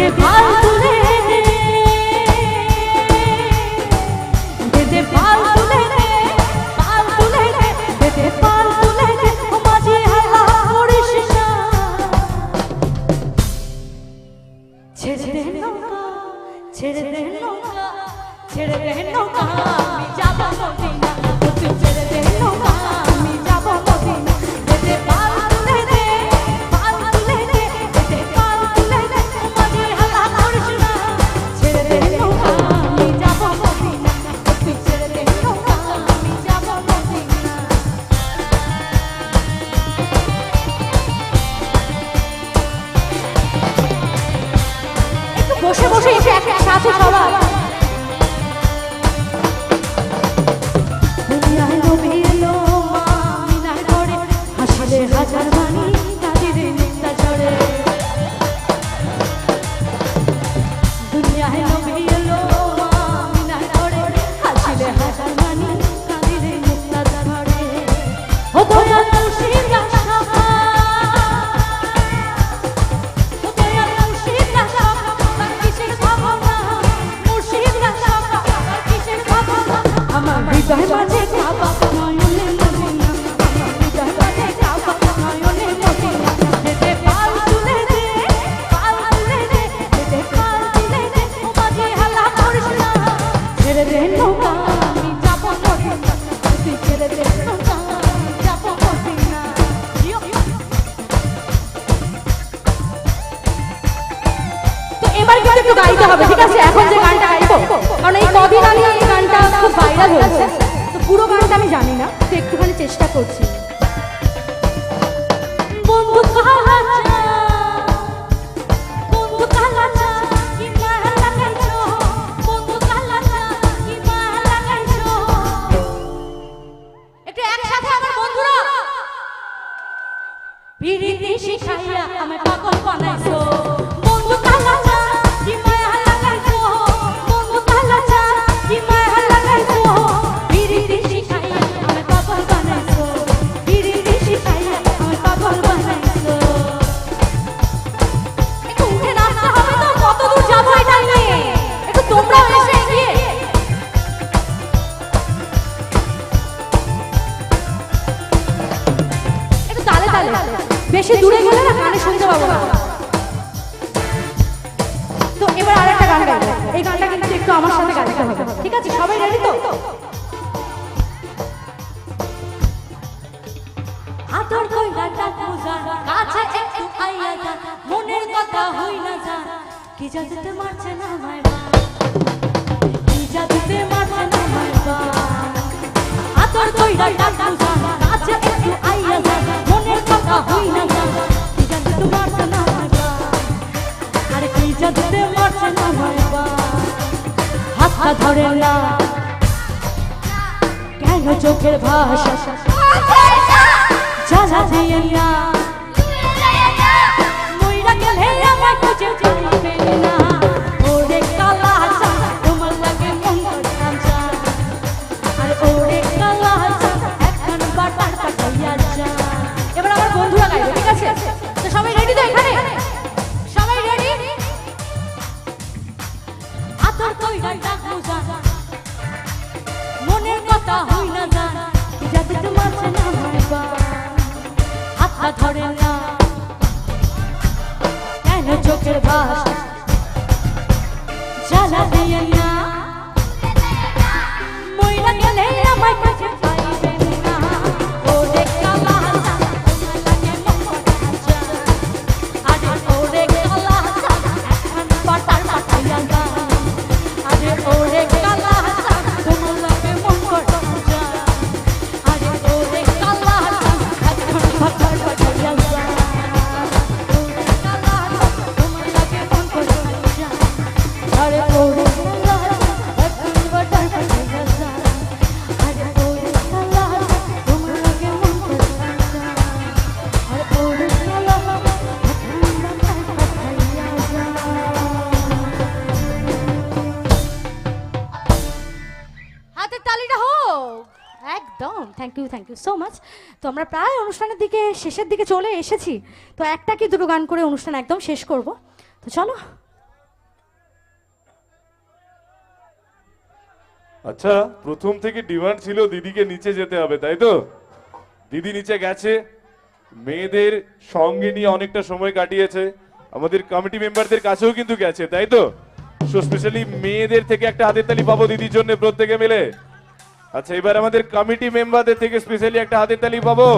别怕。Cố 要 এবার একটু গাইতে হবে, ঠিক আছে? এখন যে গানটা গাইবো, কারণ এই কদিন আগে এই গানটা খুব ভাইরাল হয়েছে। তো পুরো গানটা আমি জানি না, তো একটুখানি চেষ্টা করছি। বন্ধু কাছে একটু আইয়া যা মনের কথা হই না যা। কি জাদুতে মারছে না আমার বা? কি জাদুতে মারছে না আমার বা? আতর কইরা ডাকলু যা কাছে একটু আইয়া যা মনের কথা হই না যা। কি জাদুতে মারছে না আমার বা? আরে কি জাদুতে মারছে না আমার বা? হাতটা ধরে না। কেন চোখের ভাষা? আচ্ছা, আচ্ছা। জ্বালা দিয়ে না। Thank you thank you so much তো আমরা প্রায় অনুষ্ঠানের দিকে, শেষের দিকে চলে এসেছি। তো একটা কি দুটো গান করে অনুষ্ঠান একদম শেষ করব। তো চলো। আচ্ছা প্রথম থেকে ডিমান্ড ছিল দিদিকে নিচে যেতে হবে, তাই তো? দিদি নিচে গেছে। মেয়েদের সঙ্গে নিয়ে অনেকটা সময় কাটিয়েছে। আমাদের কমিটি মেম্বারদের কাছেও কিন্তু গেছে, তাই তো? স্পেশালি মেয়েদের থেকে একটা হাতের তালি পাবো দিদির জন্য প্রত্যেকে মিলে। আচ্ছা এবার আমাদের কমিটি মেম্বারদের থেকে স্পেশালি একটা হাতের তালি পাবো?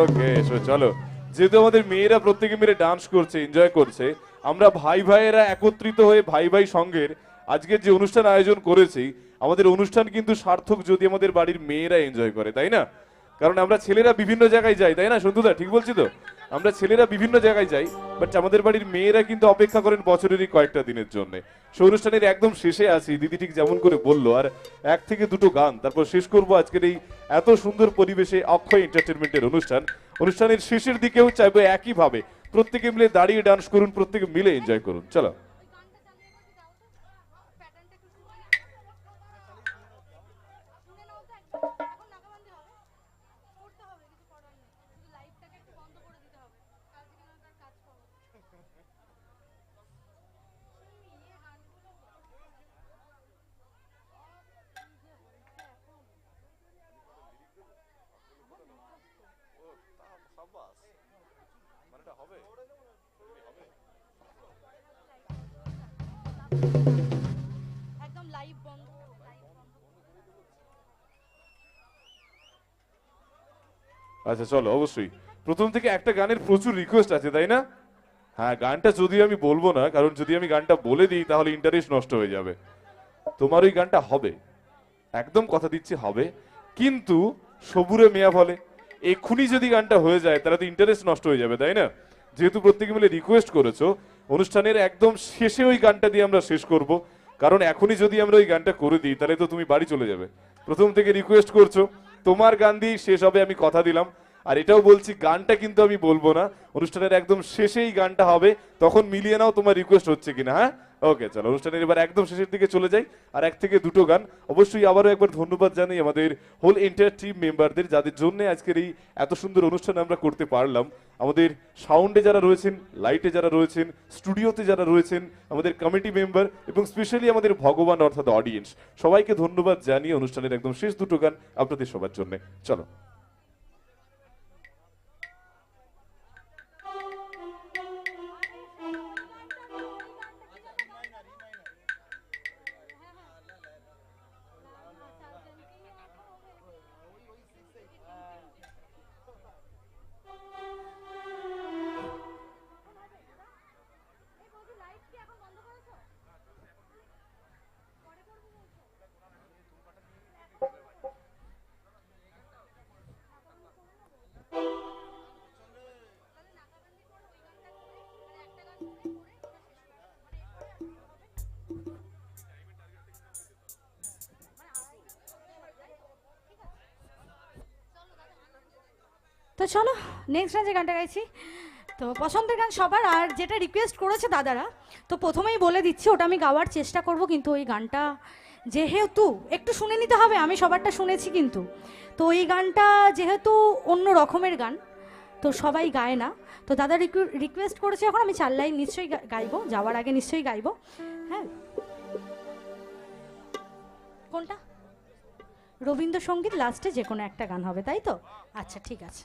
ওকে সো চলো। যেহেতু আমাদের মেয়েরা প্রত্যেকে মিলে ডান্স করছে এনজয় করছে, আমরা ভাই ভাইয়েরা একত্রিত হয়ে ভাই ভাই সঙ্গের আজকের যে অনুষ্ঠান আয়োজন করেছি, আমাদের অনুষ্ঠান কিন্তু সার্থক যদি আমাদের বাড়ির মেয়েরা এনজয় করে, তাই না? কারণ আমরা ছেলেরা বিভিন্ন জায়গায় যাই, তাই না, সন্তুদা, ঠিক বলছি তো? আমরা ছেলেরা বিভিন্ন জায়গায় যাই বাট আমাদের বাড়ির মেয়েরা কিন্তু অপেক্ষা করেন বছরেরই কয়েকটা দিনের জন্য। সেই অনুষ্ঠানের একদম শেষে আছি, দিদি ঠিক যেমন করে বলল, আর এক থেকে দুটো গান, তারপর শেষ করব আজকের এই এত সুন্দর পরিবেশে অক্ষয় এন্টারটেনমেন্টের অনুষ্ঠান। অনুষ্ঠানের শেষের দিকেও চাইব একইভাবে, প্রত্যেকে মিলে দাঁড়িয়ে ডান্স করুন, প্রত্যেকে মিলে এনজয় করুন। চলো। আচ্ছা চলো, অবশ্যই। প্রথম থেকে একটা গানের প্রচুর রিকোয়েস্ট আছে, তাই না? হ্যাঁ গানটা যদিও আমি বলব না, কারণ যদি আমি গানটা বলে দিই, তাহলে ইন্টারেস্ট নষ্ট হয়ে যাবে। তোমার ওই গানটা হবে। একদম কথা দিচ্ছি, হবে। কিন্তু সবুরে মেয়া ফলে এক্ষুনি যদি গানটা হয়ে যায়, তাহলে তো ইন্টারেস্ট নষ্ট হয়ে যাবে, তাই না? যেহেতু প্রত্যেকে মিলে রিকোয়েস্ট করেছ অনুষ্ঠানের একদম শেষে ওই গানটা দিয়ে আমরা শেষ করব। কারণ এখনই যদি আমরা ওই গানটা করে দিই, তাহলে তো তুমি বাড়ি চলে যাবে। প্রথম থেকে রিকোয়েস্ট করছ, তোমার গান দিয়ে শেষ হবে, আমি কথা দিলাম। আর এটাও বলছি, গানটা কিন্তু আমি বলব না। অনুষ্ঠানের একদম শেষেই গানটা হবে, তখন মিলিয়ে নাও তোমার রিকোয়েস্ট হচ্ছে কিনা হ্যাঁ? ওকে চলো, অনুষ্ঠানের এবার একদম শেষের দিকে চলে যাই। আর এক থেকে দুটো গান। অবশ্যই আবারও একবার ধন্যবাদ জানাই আমাদের হোল এন্টায়ার টিম মেম্বারদের যাদের জন্য আজকের এই এত সুন্দর অনুষ্ঠান আমরা করতে পারলাম। আমাদের সাউন্ডে যারা রয়েছেন লাইটে যারা রয়েছেন স্টুডিওতে যারা রয়েছেন, আমাদের কমিটি মেম্বার এবং স্পেশালি আমাদের ভগবান অর্থাৎ অডিয়েন্স সবাইকে ধন্যবাদ জানিয়ে অনুষ্ঠানের একদম শেষ দুটো গান আপনাদের সবার জন্য। চলো। তো চলো নেক্সট গান যে গানটা গাইছি। তো পছন্দের গান সবার, আর যেটা রিকোয়েস্ট করেছে দাদারা, তো প্রথমেই বলে দিচ্ছি, ওটা আমি গাওয়ার চেষ্টা করব, কিন্তু ওই গানটা যেহেতু একটু শুনে নিতে হবে, আমি সবারটা শুনেছি কিন্তু। তো এই গানটা যেহেতু অন্য রকমের গান, তো সবাই গায় না। তো দাদা রিকোয়েস্ট করেছে এখন, আমি চার লাইন নিশ্চয়ই গাইবো, যাওয়ার আগে নিশ্চয়ই গাইবো। হ্যাঁ। কোনটা? রবীন্দ্রসঙ্গীত লাস্টে যে কোনো একটা গান হবে, তাই তো? আচ্ছা ঠিক আছে।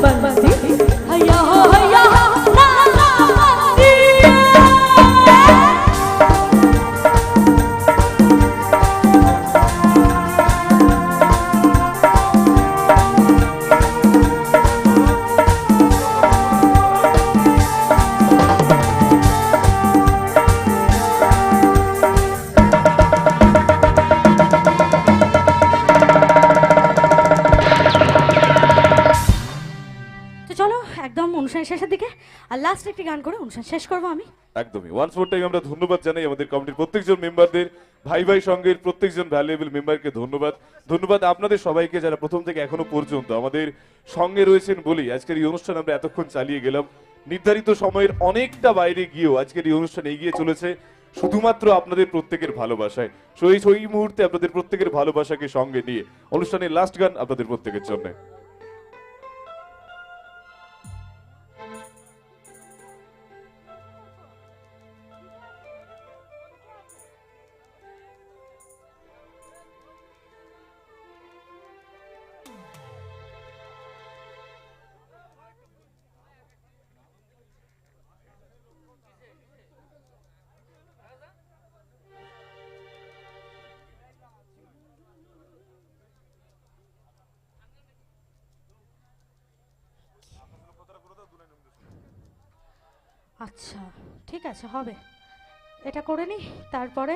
Vân গান করে অনুষ্ঠান শেষ করব আমি। একদমই। ওয়ান্স মোর টাইম আমরা ধন্যবাদ জানাই আমাদের কমিটির প্রত্যেকজন মেম্বারদের ভাই ভাই সঙ্গের প্রত্যেকজন ভ্যালুয়েবল মেম্বারকে ধন্যবাদ। ধন্যবাদ আপনাদের সবাইকে যারা প্রথম থেকে এখনও পর্যন্ত আমাদের সঙ্গে রয়েছেন বলেই আজকের এই অনুষ্ঠান আমরা এতক্ষণ চালিয়ে গেলাম। নির্ধারিত সময়ের অনেকটা বাইরে গিয়েও আজকের এই অনুষ্ঠান এগিয়ে চলেছে, শুধুমাত্র আপনাদের প্রত্যেকের ভালোবাসায়। সো এই সেই মুহূর্তে আপনাদের প্রত্যেকের ভালোবাসাকে সঙ্গে নিয়ে অনুষ্ঠানের লাস্ট গান আপনাদের প্রত্যেকের জন্য। আচ্ছা ঠিক আছে হবে। এটা করে নি তারপরে